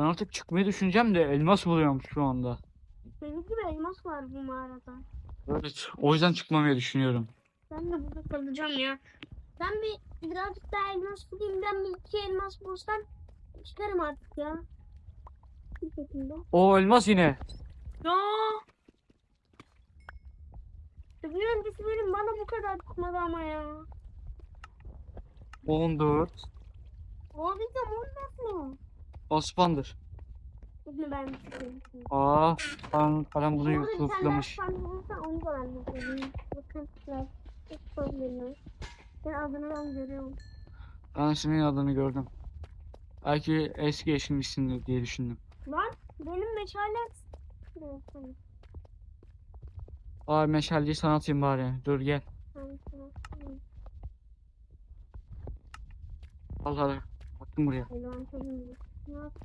Ben artık çıkmayı düşüneceğim de elmas buluyorum şu anda. Benim gibi elmas var bu mağarada. Evet. O yüzden çıkmamayı düşünüyorum. Ben de burada kalacağım ya. Ben bir birazcık daha elmas bulayım. Ben bir iki elmas bulsam çıkarım artık ya. Bir şekilde. O elmas yine. Ya. Bir öncesi benim bana bu kadar çıkmadı ama ya. 14. O bizim olmaz mı? Osman'dır. Bunu ben. Aa, ben, ben bunu daha sandık olursa onu da ben. Bakın. Hiç problemi. Ben adını ben görüyorum. Ben senin adını gördüm. Belki eski eşinmişsindir diye düşündüm. Lan benim meşale Evet, tamam. Aa meşaleyi sana atayım bari. Dur gel. Al hadi. Baktım buraya. Tabii. Ne yapayım?